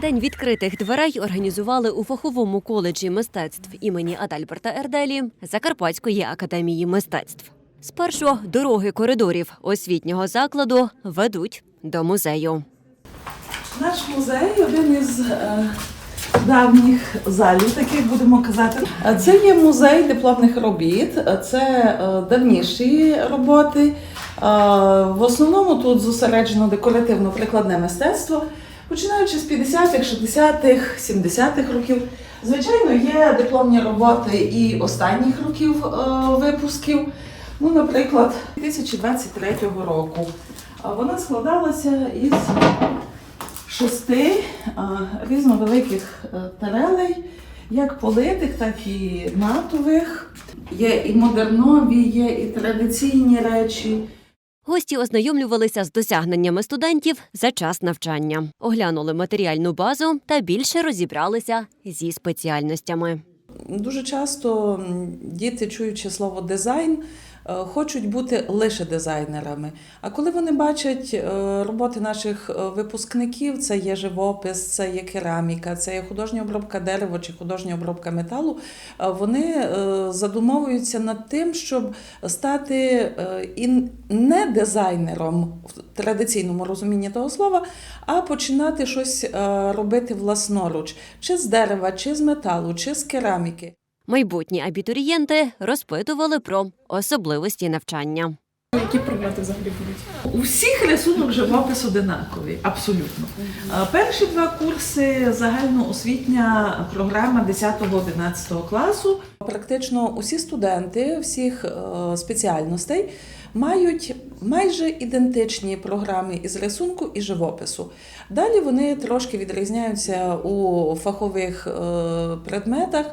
День відкритих дверей організували у фаховому коледжі мистецтв імені Адальберта Ерделі Закарпатської академії мистецтв. Спершу дороги коридорів освітнього закладу ведуть до музею. Наш музей один із е, давніх залів, таких будемо казати. Е, Це є музей дипломних робіт, е, це давніші роботи. В основному тут зосереджено декоративно-прикладне мистецтво, починаючи з 50-х, 60-х, 70-х років. Звичайно, є дипломні роботи і останніх років е, випусків. Ну, наприклад, 2023 року. Вона складалася із шести а, різновеликих е, тарелей, як политих, так і натових. Є і модернові, є і традиційні речі. Гості ознайомлювалися з досягненнями студентів за час навчання, оглянули матеріальну базу та більше розібралися зі спеціальностями. Дуже часто діти, чуючи слово дизайн, хочуть бути лише дизайнерами. А коли вони бачать е, роботи наших е, випускників, це є живопис, це є кераміка, це є художня обробка дерева чи художня обробка металу, е, вони е, задумовуються над тим, щоб стати е, і не дизайнером в традиційному розумінні того слова, а починати щось е, робити власноруч, чи з дерева, чи з металу, чи з кераміки. Майбутні абітурієнти розпитували про особливості навчання. Які предмети взагалі будуть? У всіх рисунок живопис одинаковий, абсолютно. Перші два курси загальноосвітня програма 10-11 класу. Практично усі студенти всіх е, спеціальностей мають майже ідентичні програми із рисунку і живопису. Далі вони трошки відрізняються у фахових е, предметах.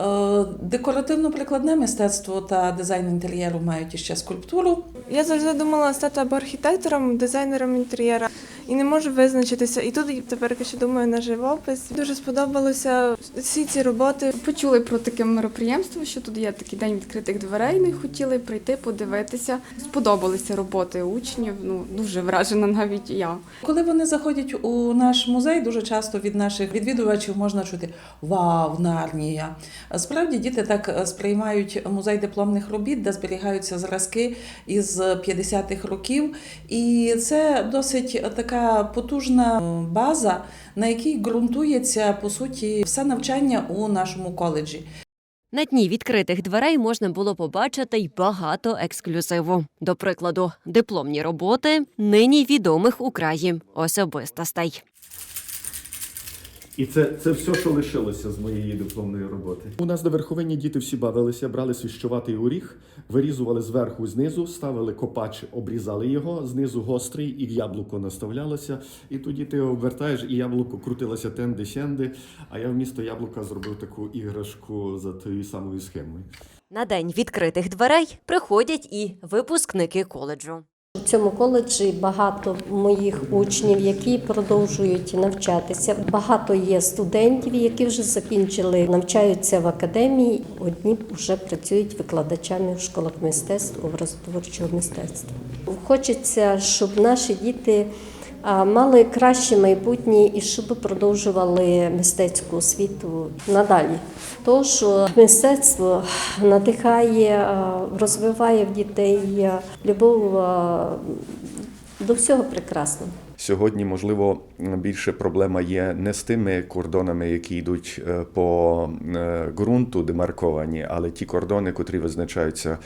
Е, Декоративно-прикладне мистецтво та дизайн інтер'єру мають іще скульптуру. Я завжди думала стати або архітектором, дизайнером інтер'єра і не можу визначитися. І тут тепер ще думаю на живопис. Дуже сподобалося всі ці роботи. Почули про таке мероприємство, що тут є такий день відкритих дверей. Ми хотіли прийти, подивитися. Сподобалися роботи учнів. Ну дуже вражена навіть я. Коли вони заходять у наш музей, дуже часто від наших відвідувачів можна чути Вау, Нарнія! Справді діти так сприймають музей дипломних робіт, де зберігаються зразки із 50-х років. І це досить така потужна база, на якій ґрунтується по суті все навчання у нашому коледжі. На дні відкритих дверей можна було побачити й багато ексклюзиву. До прикладу, дипломні роботи нині відомих у краї особистостей. І це, це все, що лишилося з моєї дипломної роботи. У нас на верховині діти всі бавилися, брали свіщуватий горіх, вирізували зверху, знизу, ставили копач, обрізали його, знизу гострий, і яблуко наставлялося. І тоді ти обвертаєш, і яблуко крутилося тенди сенди. А я вмісто яблука зробив таку іграшку за тією самою схемою. На день відкритих дверей приходять і випускники коледжу. У цьому коледжі багато моїх учнів, які продовжують навчатися. Багато є студентів, які вже закінчили, навчаються в академії. Одні вже працюють викладачами в школах мистецтв, образотворчого мистецтва. Хочеться, щоб наші діти мали краще майбутнє і щоб продовжували мистецьку освіту надалі. То, що мистецтво надихає, розвиває в дітей любов а, до всього прекрасного. Сьогодні, можливо, більше проблема є не з тими кордонами, які йдуть е, по е, ґрунту демарковані, але ті кордони, котрі визначаються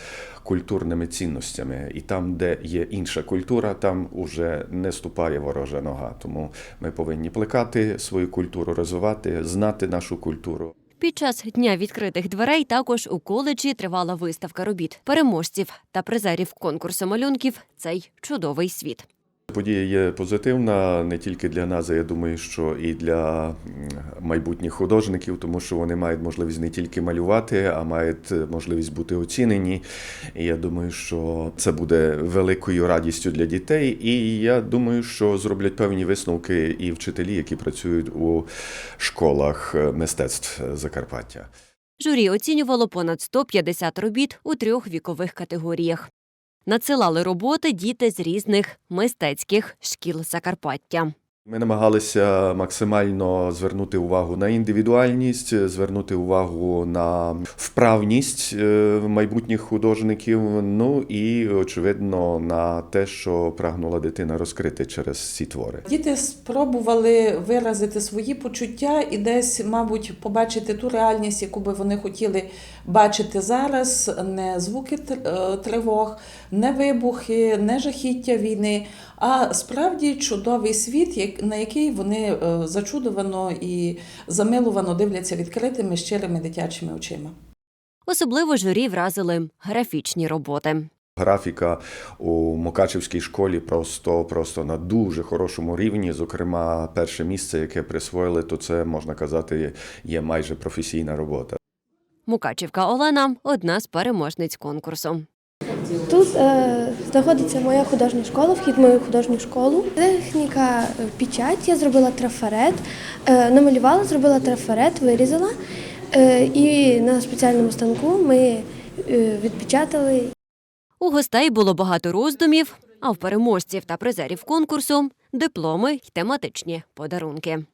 культурними цінностями. І там, де є інша культура, там уже не ступає ворожа нога. Тому ми повинні плекати свою культуру, розвивати, знати нашу культуру. Під час дня відкритих дверей також у коледжі тривала виставка робіт переможців та призерів конкурсу малюнків Цей чудовий світ. Подія є позитивна не тільки для нас, а я думаю, що і для майбутніх художників, тому що вони мають можливість не тільки малювати, а мають можливість бути оцінені. І я думаю, що це буде великою радістю для дітей. І я думаю, що зроблять певні висновки і вчителі, які працюють у школах е, мистецтв Закарпаття. Журі оцінювало понад 150 робіт у трьох вікових категоріях. Надсилали роботи діти з різних мистецьких шкіл Закарпаття. Ми намагалися максимально звернути увагу на індивідуальність, звернути увагу на вправність е, майбутніх художників. Ну і очевидно на те, що прагнула дитина розкрити через ці твори. Діти спробували виразити свої почуття і десь, мабуть, побачити ту реальність, яку би вони хотіли бачити зараз. Не звуки е, тривог, не вибухи, не жахіття війни, а справді чудовий світ, на який вони е, зачудовано і замилувано дивляться відкритими щирими дитячими очима. Особливо журі вразили графічні роботи. Графіка у Мукачевській школі просто, просто на дуже хорошому рівні. Зокрема, перше місце, яке присвоїли, то це можна казати є майже професійна робота. Мукачівка Олена одна з переможниць конкурсу. Тут е, знаходиться моя художня школа, вхід в мою художню школу. Техніка е, печать, я зробила трафарет, е, намалювала, зробила трафарет, вирізала. Е, і на спеціальному станку ми е, відпечатали У гостей було багато роздумів, а в переможців та призерів конкурсу дипломи й тематичні подарунки.